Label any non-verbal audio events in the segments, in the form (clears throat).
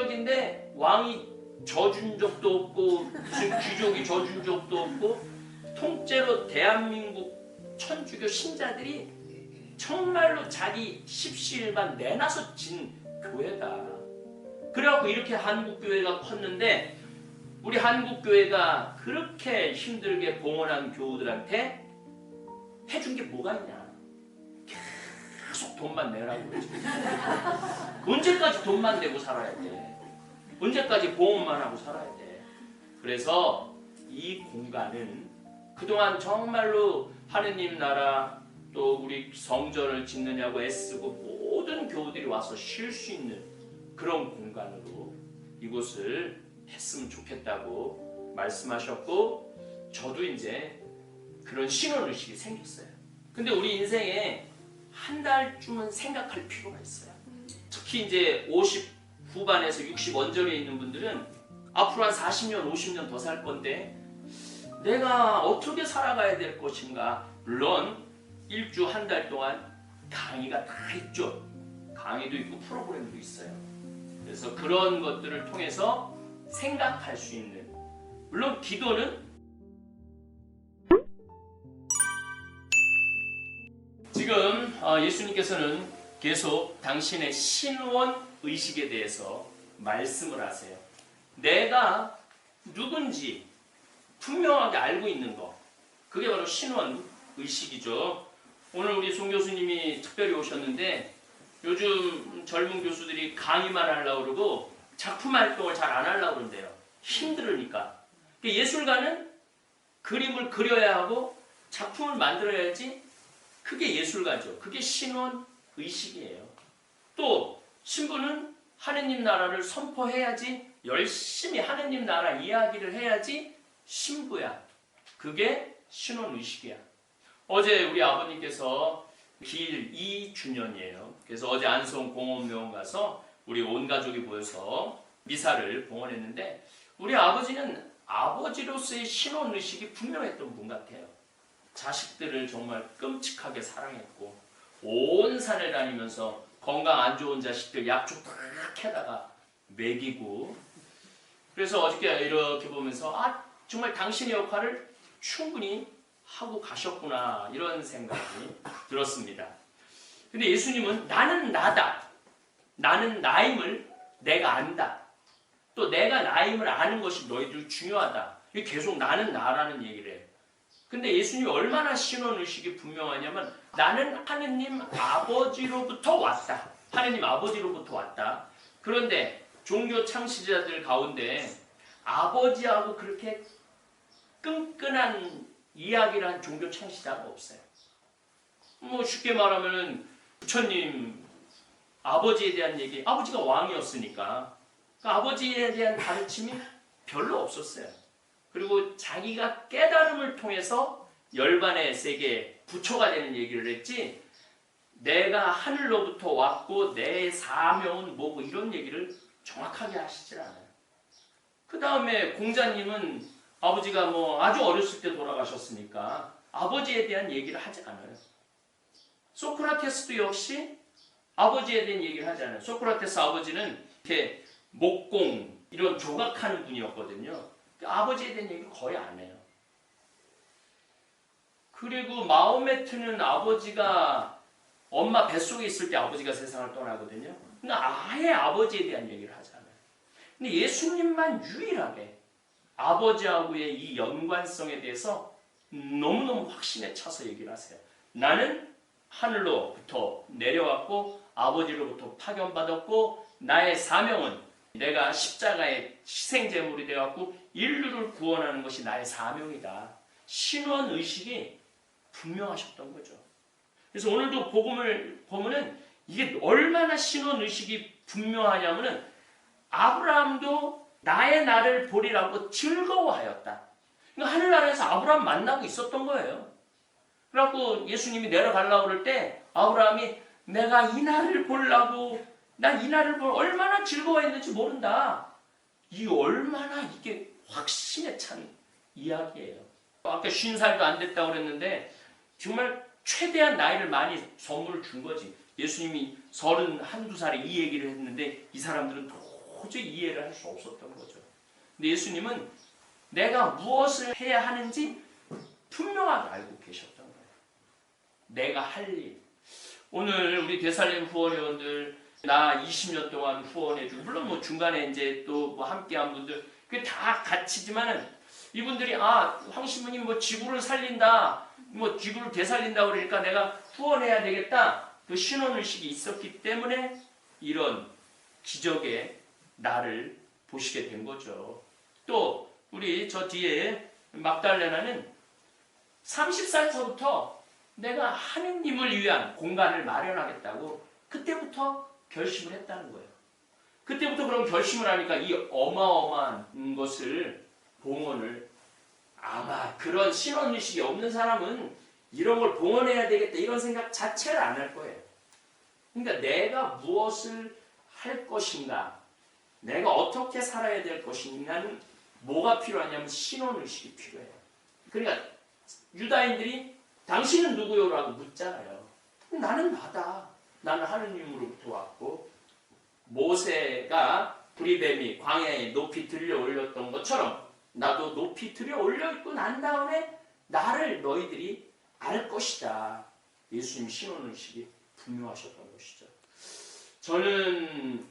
지역인데 왕이 져준 적도 없고 무슨 귀족이 져준 적도 없고 통째로 대한민국 천주교 신자들이 정말로 자기 십시일반 내놔서 진 교회다. 그래갖고 이렇게 한국 교회가 컸는데 우리 한국 교회가 그렇게 힘들게 봉헌한 교우들한테 해준 게 뭐가 있냐? 계속 돈만 내라고 그러지. 언제까지 돈만 내고 살아야 돼? 언제까지 보험만 하고 살아야 돼? 그래서 이 공간은 그동안 정말로 하느님 나라 또 우리 성전을 짓느냐고 애쓰고 모든 교우들이 와서 쉴 수 있는 그런 공간으로 이곳을 했으면 좋겠다고 말씀하셨고 저도 이제 그런 신원 의식이 생겼어요. 근데 우리 인생에 한 달쯤은 생각할 필요가 있어요. 특히 이제 50 후반에서 60 원절에 있는 분들은 앞으로 한 40년, 50년 더 살 건데 내가 어떻게 살아가야 될 것인가? 물론 일주 한 달 동안 강의가 다 있죠. 강의도 있고 프로그램도 있어요. 그래서 그런 것들을 통해서 생각할 수 있는 물론 기도는 지금 어, 예수님께서는 계속 당신의 신원 의식에 대해서 말씀을 하세요. 내가 누군지 분명하게 알고 있는 거. 그게 바로 신원 의식이죠. 오늘 우리 송 교수님이 특별히 오셨는데 요즘 젊은 교수들이 강의만 하려고 그러고 작품 활동을 잘 안 하려고 그런대요. 힘들으니까. 그러니까 예술가는 그림을 그려야 하고 작품을 만들어야지 그게 예술가죠. 그게 신원 의식이에요. 또 신부는 하느님 나라를 선포해야지 열심히 하느님 나라 이야기를 해야지 신부야. 그게 신원 의식이야. 어제 우리 아버님께서 길 2주년이에요. 그래서 어제 안성 공원묘원 가서 우리 온 가족이 모여서 미사를 봉헌했는데 우리 아버지는 아버지로서의 신원 의식이 분명했던 분 같아요. 자식들을 정말 끔찍하게 사랑했고 온 산을 다니면서 건강 안 좋은 자식들 약초 딱 해다가 먹이고 그래서 어저께 이렇게 보면서 아 정말 당신의 역할을 충분히 하고 가셨구나 이런 생각이 들었습니다. 근데 예수님은 나는 나다. 나는 나임을 내가 안다. 또 내가 나임을 아는 것이 너희들 중요하다. 계속 나는 나라는 얘기를 해요. 근데 예수님이 얼마나 신원 의식이 분명하냐면 나는 하느님 아버지로부터 왔다. 하느님 아버지로부터 왔다. 그런데 종교 창시자들 가운데 아버지하고 그렇게 끈끈한 이야기를 한 종교 창시자가 없어요. 뭐 쉽게 말하면은 부처님 아버지에 대한 얘기, 아버지가 왕이었으니까 그 아버지에 대한 가르침이 별로 없었어요. 그리고 자기가 깨달음을 통해서 열반의 세계 부처가 되는 얘기를 했지 내가 하늘로부터 왔고 내 사명은 뭐고 이런 얘기를 정확하게 하시질 않아요. 그 다음에 공자님은 아버지가 뭐 아주 어렸을 때 돌아가셨으니까 아버지에 대한 얘기를 하지 않아요. 소크라테스도 역시 아버지에 대한 얘기를 하지 않아요. 소크라테스 아버지는 이렇게 목공 이런 조각하는 분이었거든요. 그 아버지에 대한 얘기를 거의 안 해요. 그리고 마호메트는 아버지가 엄마 뱃속에 있을 때 아버지가 세상을 떠나거든요. 근데 아예 아버지에 대한 얘기를 하지 않아요. 근데 예수님만 유일하게 아버지하고의 이 연관성에 대해서 너무너무 확신에 차서 얘기를 하세요. 나는 하늘로부터 내려왔고 아버지로부터 파견받았고 나의 사명은 내가 십자가의 희생 제물이 되었고 인류를 구원하는 것이 나의 사명이다. 신원 의식이 분명하셨던 거죠. 그래서 오늘도 복음을 보면은 이게 얼마나 신원 의식이 분명하냐면은 아브라함도 나의 날을 보리라고 즐거워하였다. 그러니까 하늘나라에서 아브라함 만나고 있었던 거예요. 그래갖고 예수님이 내려가려고 그럴 때 아브라함이 내가 이 날을 보려고 난 이 날을 볼 얼마나 즐거워했는지 모른다. 이 얼마나 이게 확신에 찬 이야기예요. 아까 쉰 살도 안 됐다고 그랬는데 정말 최대한 나이를 많이 선물을 준 거지. 예수님이 서른 한두 살에 이 얘기를 했는데 이 사람들은 도저히 이해를 할 수 없었던 거죠. 근데 예수님은 내가 무엇을 해야 하는지 분명하게 알고 계셨던 거예요. 내가 할 일. 오늘 우리 대살림 후원회원들 나 20년 동안 후원해주고 물론 뭐 중간에 이제 또 뭐 함께한 분들 그게 다 같이지만은 이분들이 아 황신부님 뭐 지구를 살린다 뭐 지구를 되살린다 그러니까 내가 후원해야 되겠다 그 신원의식이 있었기 때문에 이런 기적의 나를 보시게 된 거죠. 또 우리 저 뒤에 막달레나는 30살서부터 내가 하느님을 위한 공간을 마련하겠다고 그때부터 결심을 했다는 거예요. 그때부터 그런 결심을 하니까 이 어마어마한 것을 봉헌을 아마 그런 신원의식이 없는 사람은 이런 걸 봉헌해야 되겠다 이런 생각 자체를 안 할 거예요. 그러니까 내가 무엇을 할 것인가, 내가 어떻게 살아야 될 것인가는 뭐가 필요하냐면 신원의식이 필요해요. 그러니까 유다인들이 당신은 누구요라고 묻잖아요. 나는 나다. 나는 하느님으로부터 왔고 모세가 브리뱀이 광야에 높이 들려 올렸던 것처럼 나도 높이 들여 올려 있고 난 다음에 나를 너희들이 알 것이다. 예수님 신혼의식이 분명하셨던 것이죠. 저는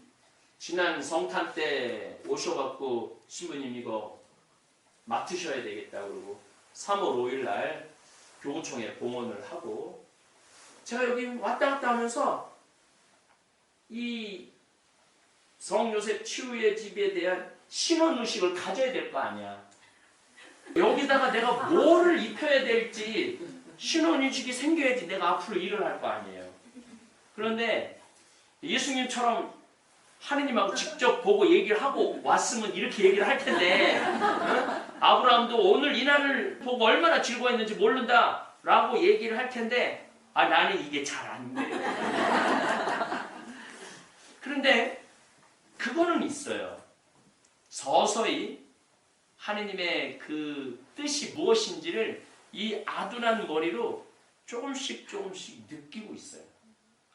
지난 성탄 때 오셔갖고 신부님 이거 맡으셔야 되겠다 그러고 3월 5일 날 교구청에 봉헌을 하고 제가 여기 왔다 갔다 하면서 이 성요셉 치유의 집에 대한 신원의식을 가져야 될 거 아니야. 여기다가 내가 뭐를 입혀야 될지 신원의식이 생겨야지 내가 앞으로 일을 할 거 아니에요. 그런데 예수님처럼 하느님하고 직접 보고 얘기를 하고 왔으면 이렇게 얘기를 할 텐데 응? 아브라함도 오늘 이 날을 보고 얼마나 즐거워했는지 모른다 라고 얘기를 할 텐데 아 나는 이게 잘 안 돼. (laughs) 그런데 그거는 있어요. 서서히 하느님의 그 뜻이 무엇인지를 이 아둔한 머리로 조금씩 조금씩 느끼고 있어요.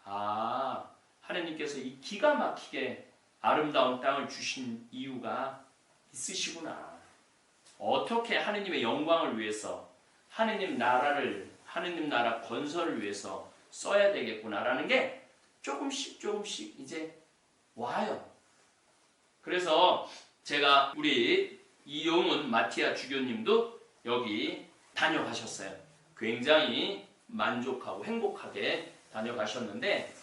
아, 하느님께서 이 기가 막히게 아름다운 땅을 주신 이유가 있으시구나. 어떻게 하느님의 영광을 위해서 하느님 나라를 하느님 나라 건설을 위해서 써야 되겠구나라는 게 조금씩 조금씩 이제 와요. 그래서 제가 우리 이용훈 마티아 주교님도 여기 다녀가셨어요. 굉장히 만족하고 행복하게 다녀가셨는데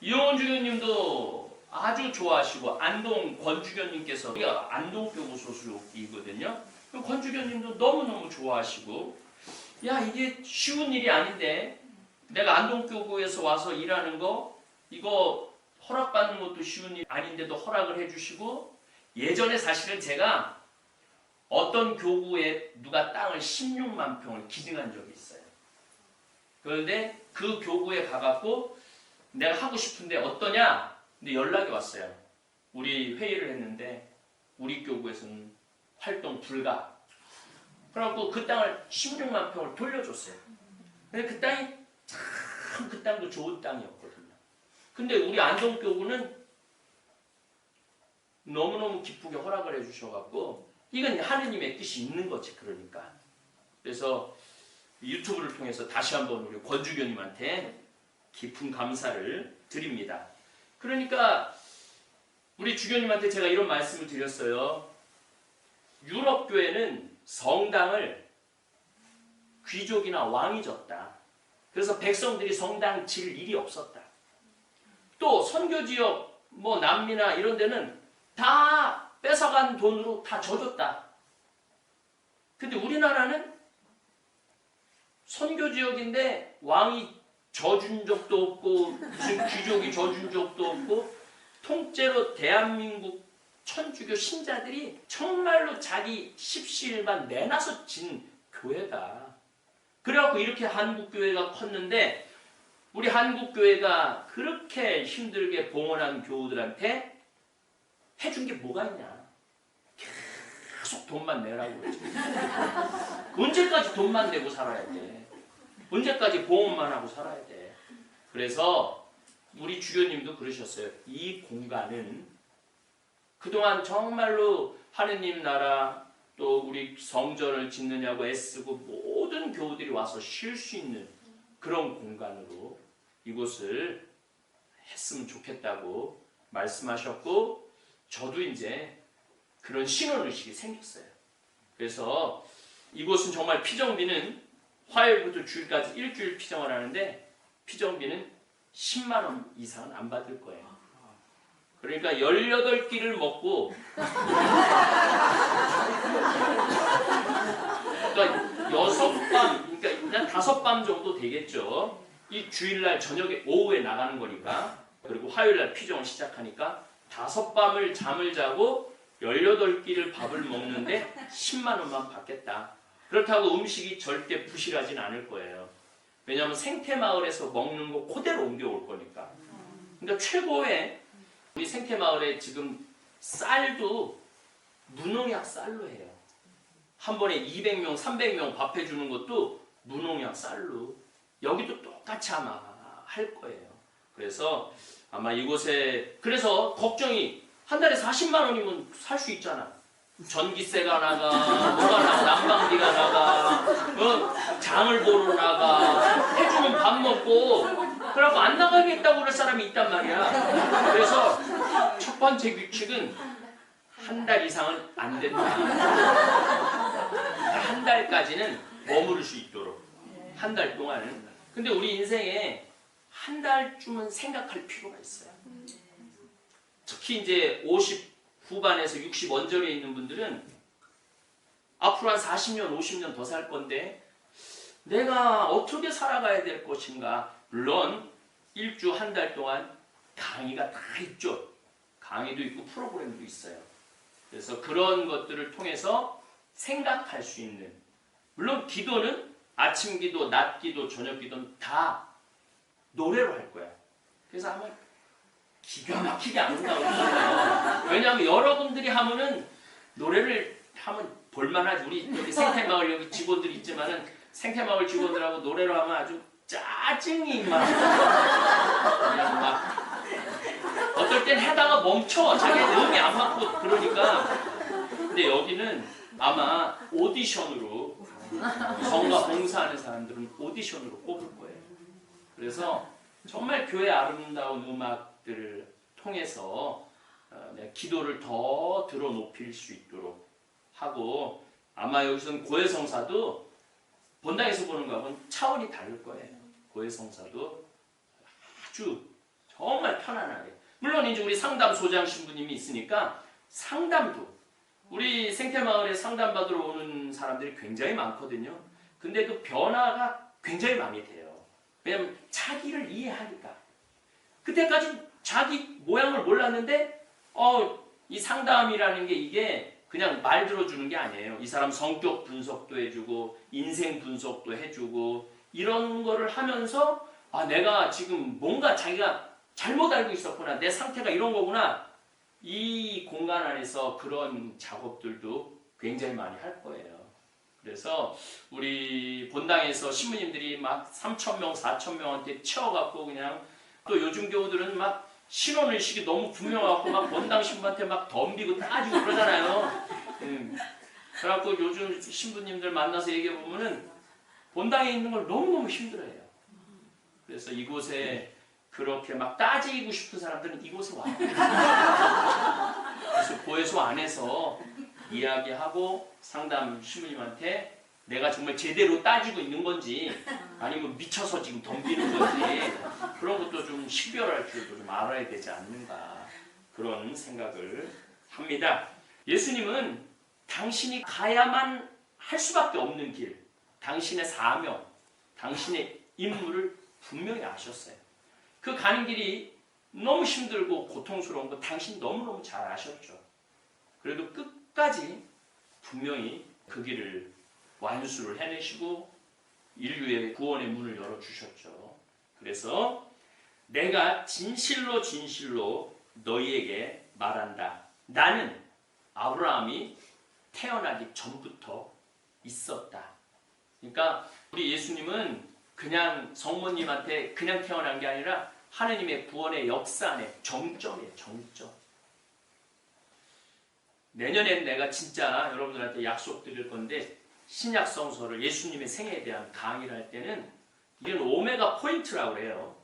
이용훈 주교님도 아주 좋아하시고 안동 권 주교님께서 우리가 안동교구 소속이거든요. 그권 주교님도 너무너무 좋아하시고 야 이게 쉬운 일이 아닌데 내가 안동교구에서 와서 일하는 거 이거 허락받는 것도 쉬운 일 아닌데도 허락을 해주시고 예전에 사실은 제가 어떤 교구에 누가 땅을 16만 평을 기증한 적이 있어요. 그런데 그 교구에 가갖고 내가 하고 싶은데 어떠냐? 근데 연락이 왔어요. 우리 회의를 했는데 우리 교구에서는 활동 불가. 그래갖고 그 땅을 16만 평을 돌려줬어요. 근데 그 땅이 참 그 땅도 좋은 땅이었거든요. 근데 우리 안동교구는 너무너무 기쁘게 허락을 해주셔갖고 이건 하느님의 뜻이 있는 거지 그러니까 그래서 유튜브를 통해서 다시 한번 우리 권주교님한테 깊은 감사를 드립니다. 그러니까 우리 주교님한테 제가 이런 말씀을 드렸어요. 유럽 교회는 성당을 귀족이나 왕이 졌다. 그래서 백성들이 성당 질 일이 없었다. 또 선교 지역 뭐 남미나 이런 데는 다 뺏어간 돈으로 다 져줬다. 근데 우리나라는 선교 지역인데 왕이 져준 적도 없고 무슨 귀족이 져준 적도 없고 통째로 대한민국 천주교 신자들이 정말로 자기 십시일반 내놔서 진 교회다. 그래갖고 이렇게 한국 교회가 컸는데 우리 한국 교회가 그렇게 힘들게 봉헌한 교우들한테 해준 게 뭐가 있냐? 계속 돈만 내라고 그러지. (laughs) 언제까지 돈만 내고 살아야 돼? 언제까지 보험만 하고 살아야 돼? 그래서 우리 주교님도 그러셨어요. 이 공간은 그동안 정말로 하느님 나라 또 우리 성전을 짓느냐고 애쓰고 모든 교우들이 와서 쉴 수 있는 그런 공간으로 이곳을 했으면 좋겠다고 말씀하셨고 저도 이제 그런 신혼의식이 생겼어요. 그래서 이곳은 정말 피정비는 화요일부터 주일까지 일주일 피정을 하는데 피정비는 10만 원 이상은 안 받을 거예요. 그러니까 18끼를 먹고 그러니까 여섯 밤, 그러니까 그냥 다섯 밤 정도 되겠죠. 이 주일날 저녁에 오후에 나가는 거니까 그리고 화요일날 피정을 시작하니까 다섯 밤을 잠을 자고 18끼를 밥을 먹는데 10만 원만 받겠다. 그렇다고 음식이 절대 부실하진 않을 거예요. 왜냐하면 생태 마을에서 먹는 거 그대로 옮겨올 거니까. 그러니까 최고의 우리 생태마을에 지금 쌀도 무농약 쌀로 해요. 한 번에 200명, 300명 밥 해주는 것도 무농약 쌀로. 여기도 똑같이 아마 할 거예요. 그래서 아마 이곳에 그래서 걱정이 한 달에 40만 원이면 살 수 있잖아. 전기세가 나가, 뭐가 나가, 난방비가 나가, 어, 장을 보러 나가, 해주면 밥 먹고, 그래갖고 안 나가겠다고 그럴 사람이 있단 말이야. 그래서 첫 번째 규칙은 한 달 이상은 안 된다. 한 달까지는 머무를 수 있도록. 한 달 동안은. 근데 우리 인생에 한 달쯤은 생각할 필요가 있어요. 특히 이제 50 후반에서 60 언저리에 있는 분들은 앞으로 한 40년, 50년 더 살 건데 내가 어떻게 살아가야 될 것인가? 물론 일주 한 달 동안 강의가 다 있죠. 강의도 있고 프로그램도 있어요. 그래서 그런 것들을 통해서 생각할 수 있는 물론 기도는 아침 기도, 낮 기도, 저녁 기도는 다 노래로 할 거야. 그래서 아마 기가 막히게 안 그러잖아요. 왜냐하면 여러분들이 하면은 노래를 하면 볼만하지. 우리 여기 생태마을 여기 직원들 있지만은 생태마을 직원들하고 노래로 하면 아주 짜증이 막 그냥 막 어떨 땐 해다가 멈춰. 자기 (laughs) 음이 안 맞고 그러니까. 근데 여기는 아마 오디션으로 성가 봉사하는 사람들은 오디션으로 뽑을 거예요. 그래서 정말 교회 아름다운 음악들을 통해서 어, 내 기도를 더 들어 높일 수 있도록 하고 아마 여기서는 고해성사도 본당에서 보는 거하고는 차원이 다를 거예요. 고해성사도 아주 정말 편안하게 물론 이제 우리 상담 소장 신부님이 있으니까 상담도 우리 생태마을에 상담 받으러 오는 사람들이 굉장히 많거든요. 근데 그 변화가 굉장히 많이 돼요. 왜냐면 자기를 이해하니까. 그때까지 자기 모양을 몰랐는데 어, 이 상담이라는 게 이게 그냥 말 들어주는 게 아니에요. 이 사람 성격 분석도 해주고 인생 분석도 해주고 이런 거를 하면서 아 내가 지금 뭔가 자기가 잘못 알고 있었구나 내 상태가 이런 거구나 이 공간 안에서 그런 작업들도 굉장히 많이 할 거예요. 그래서 우리 본당에서 신부님들이 막 3천 명, 4천 명한테 채워갖고 그냥 또 요즘 교우들은 막 신혼의식이 너무 분명하고 막 본당 신부한테 막 덤비고 따지고 그러잖아요. 음. 그래갖고 요즘 신부님들 만나서 얘기해 보면은 본당에 있는 걸 너무너무 힘들어해요. 그래서 이곳에 그렇게 막 따지고 싶은 사람들은 이곳에 와요. 그래서 고해소 안에서 이야기하고 상담 신부님한테 내가 정말 제대로 따지고 있는 건지 아니면 미쳐서 지금 덤비는 건지 그런 것도 좀 식별할 줄도 좀 알아야 되지 않는가 그런 생각을 합니다. 예수님은 당신이 가야만 할 수밖에 없는 길, 당신의 사명, 당신의 임무를 분명히 아셨어요. 그 가는 길이 너무 힘들고 고통스러운 거 당신 너무너무 잘 아셨죠. 그래도 끝까지 분명히 그 길을 완수를 해내시고 인류의 구원의 문을 열어주셨죠. 그래서 내가 진실로 진실로 너희에게 말한다. 나는 아브라함이 태어나기 전부터 있었다. 그러니까 우리 예수님은 그냥 성모님한테 그냥 태어난 게 아니라 하느님의 구원의 역사 안에 정점이에요. 정점. 내년엔 내가 진짜 여러분들한테 약속 드릴 건데 신약 성서를 예수님의 생애에 대한 강의를 할 때는 이건 오메가 포인트라고 그래요.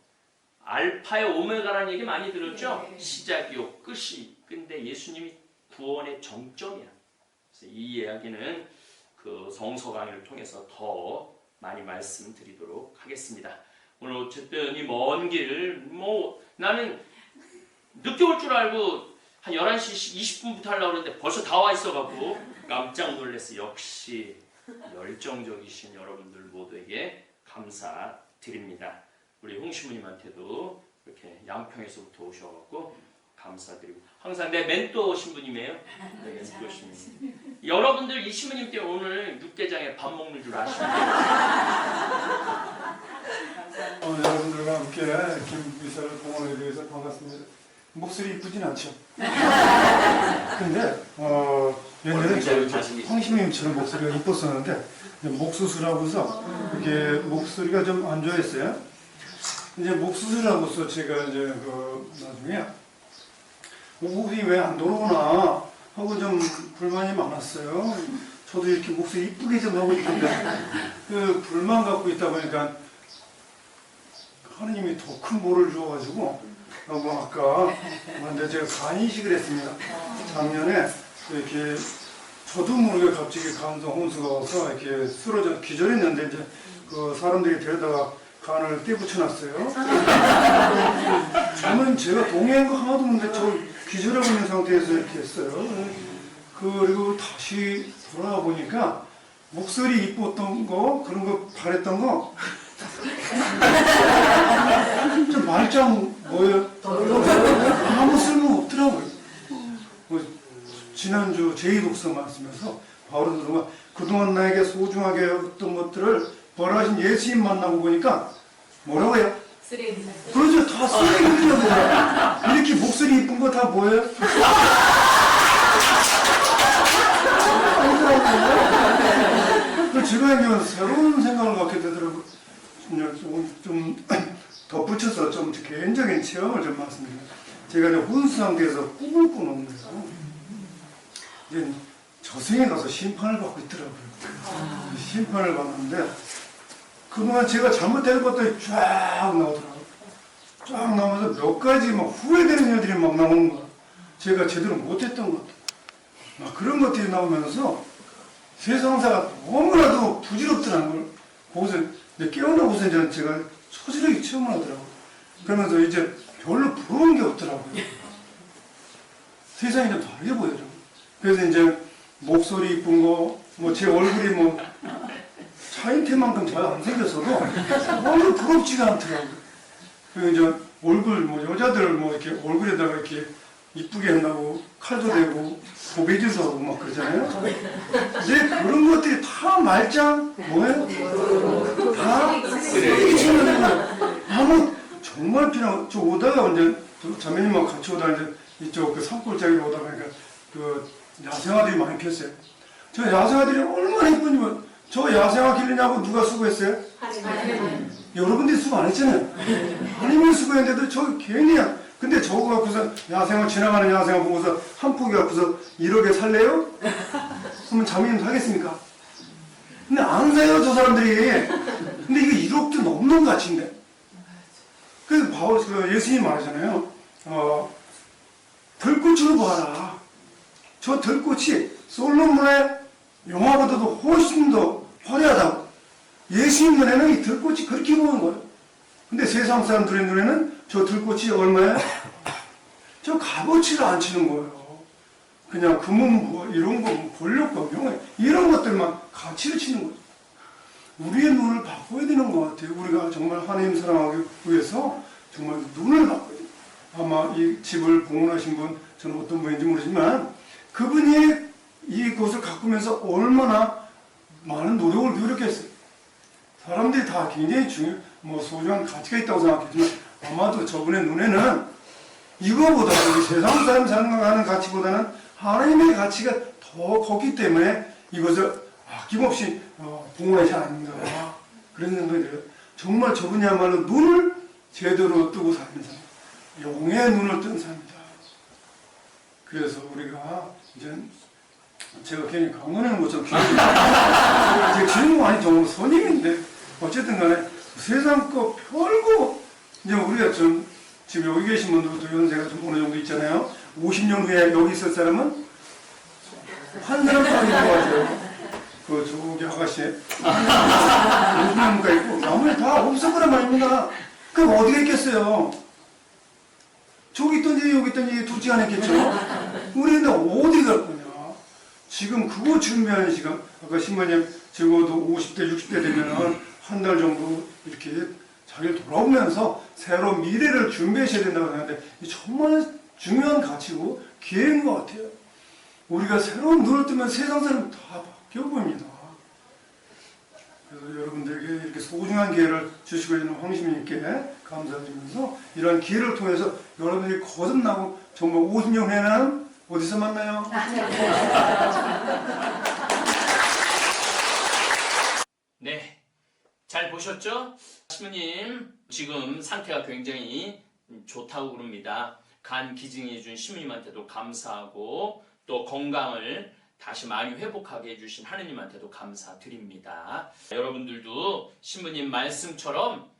알파의 오메가라는 얘기 많이 들었죠? 네. 시작이요, 끝이. 근데 예수님이 구원의 정점이야. 그래서 이 이야기는 그 성서 강의를 통해서 더 많이 말씀드리도록 하겠습니다. 오늘 어쨌든 이 먼 길, 뭐 나는 늦게 올 줄 알고 한 11시 20분부터 하려고 그랬는데 벌써 다 와 있어갖고 깜짝 놀랐어. 역시 열정적이신 여러분들 모두에게 감사드립니다. 우리 홍시부님한테도 이렇게 양평에서부터 오셔갖고 감사드리고 항상 내 멘토 신부님이에요. 네, 멘토 신부님. 여러분들 이 신부님 때문에 오늘 육개장에 밥 먹는 줄 아시나요? 어, (laughs) 여러분들과 함께 김미설 공원에 대해서 반갑습니다. 목소리 이쁘진 않죠? (laughs) 근데 어, 옛날에. 황심님처럼 목소리가 이뻤었는데 목수술하고서 이게 목소리가 좀 안 좋아했어요. 이제 목수술하고서 제가 이제 그 나중에 호흡이 왜 안 돌아오나 하고 좀 불만이 많았어요. 저도 이렇게 목소리 이쁘게 좀 하고 있는데 그 불만 갖고 있다 보니까 하느님이 더 큰 볼을 주어가지고 어, 뭐 아까 근데 제가 간 이식을 했습니다. 작년에 이렇게 저도 모르게 갑자기 간성 혼수가 와서 이렇게 쓰러져 기절했는데 이제 그 사람들이 데려다가 간을 떼붙여놨어요. 저는 (laughs) 제가 동의한 거 하나도 없는데 저 기절하고 있는 상태에서 이렇게 했어요. 그리고 다시 돌아와 보니까 목소리 이뻤던 거 그런 거 바랬던 거 (laughs) 좀 말짱 뭐예요? 아무 쓸모 없더라고요. 뭐 지난주 제2독서 말씀에서 바울은 그동안 그동안 나에게 소중하게 여겼던 것들을 벌하신 예수님 만나고 보니까 뭐라고 해요? 쓰레기. 그러죠. 다 쓰레기들이라고 이렇게 목소리 이쁜 거 다 뭐예요? 제가 이제 새로운 생각을 갖게 되더라고요. 좀, 좀 (clears throat) 덧붙여서 좀 개인적인 체험을 좀 말씀드립니다. 제가 이제 혼수 상태에서 꿈을 꾸는 거예요. 이제 저승에 가서 심판을 받고 있더라고요. 심판을 받는데 그동안 제가 잘못된 것들이 쫙 나오더라고요. 쫙 나오면서 몇 가지 막 후회되는 일들이 막 나오는 거야. 제가 제대로 못했던 것들. 막 그런 것들이 나오면서 세상사가 너무나도 부질없더라는 걸 이제 깨어나고서 이제 제가 소질하게 체험을 하더라고요. 그러면서 이제 별로 부러운 게 없더라고요. 세상이 좀 다르게 보이더라고요. 그래서 이제 목소리 이쁜 거, 뭐 제 얼굴이 뭐 차인태만큼 잘 안 생겼어도 너무 부럽지가 않더라고요. 그 이제 얼굴 뭐 여자들 뭐 이렇게 얼굴에다가 이렇게 이쁘게 한다고 칼도 대고 고배질도 하고 막 그러잖아요. 근데 그런 것들이 다 말짱 뭐예요? 다 쓰레기 치는 거예요. 아무 정말 필요 저 오다가 이제 자매님하고 같이 오다가 이제 이쪽 그 산골짜기로 오다가 그러니까 그 야생화들이 많이 폈어요. 저 야생화들이 얼마나 이쁜지 저 야생화 기르냐고 누가 수고했어요? 여러분들이 수고 안 했잖아요. 하나님이 수고했는데도 저 괜히 근데 저거 갖고서 야생화 지나가는 야생화 보고서 한 포기 갖고서 1억에 살래요? 그러면 자매님 사겠습니까? 근데 안 사요 저 사람들이. 근데 이거 1억도 넘는 가치인데. 그래서 바울 그 예수님이 말하잖아요. 어, 들꽃으로 봐라. 저 들꽃이 솔로몬의 영화보다도 훨씬 더 화려하다고. 예수님 눈에는 이 들꽃이 그렇게 보는 거예요. 근데 세상 사람들의 눈에는 저 들꽃이 얼마야? 저 값어치를 안 치는 거예요. 그냥 금은 뭐 이런 거, 뭐 권력과 명예 이런 것들만 가치를 치는 거죠. 우리의 눈을 바꿔야 되는 것 같아요. 우리가 정말 하나님 사랑하기 위해서 정말 눈을 바꿔야 돼요. 아마 이 집을 봉헌하신 분, 저는 어떤 분인지 모르지만 그분이 이곳을 가꾸면서 얼마나 많은 노력을 기울였겠어요. 사람들이 다 굉장히 중요, 뭐 소중한 가치가 있다고 생각했지만 아마도 저분의 눈에는 이거보다 세상 사람 생각하는 가치보다는 하나님의 가치가 더 컸기 때문에 이것을 아낌없이 어, 봉헌하지 않는가 그런 생각이 들어요. 정말 저분이야말로 눈을 제대로 뜨고 사는 사람, 용의 눈을 뜬 사람이다. 그래서 우리가 이제 제가 괜히 강원하는 것처럼 기억이 제 주인공 아니 정말 선임인데 어쨌든 간에 세상 거 별거 이제 우리가 좀 지금 여기 계신 분들도 연세가 좀 어느 정도 있잖아요. 50년 후에 여기 있을 사람은 한 사람 딱 있는 것 같아요. 그 저기 아가씨 50년 후가 있고 나머지 다 없을 거란 말입니다. 그럼 어디가 있겠어요? 저기 있던지 여기 있던지 둘중 하나 있겠죠? 우리는 어디 갈 거냐? 지금 그거 준비하는 시간, 아까 신부님 적어도 50대, 60대 되면은 한 달 정도 이렇게 자기를 돌아오면서 새로운 미래를 준비하셔야 된다고 하는데 이 정말 중요한 가치고 기회인 것 같아요. 우리가 새로운 눈을 뜨면 세상 사람 다 바뀌어 보입니다. 그래서 여러분들에게 이렇게 소중한 기회를 주시고 있는 황심님께 감사드리면서 이런 기회를 통해서 여러분들이 거듭나고 정말 50년 후에는 어디서 만나요? (laughs) 네. 잘 보셨죠? 신부님, 지금 상태가 굉장히 좋다고 그럽니다. 간 기증해준 신부님한테도 감사하고 또 건강을 다시 많이 회복하게 해주신 하느님한테도 감사드립니다. 여러분들도 신부님 말씀처럼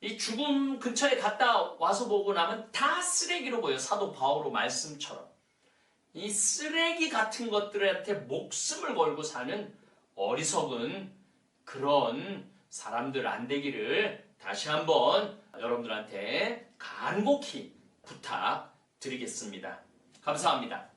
이 죽음 근처에 갔다 와서 보고 나면 다 쓰레기로 보여. 사도 바오로 말씀처럼. 이 쓰레기 같은 것들한테 목숨을 걸고 사는 어리석은 그런 사람들 안 되기를 다시 한번 여러분들한테 간곡히 부탁드리겠습니다. 감사합니다.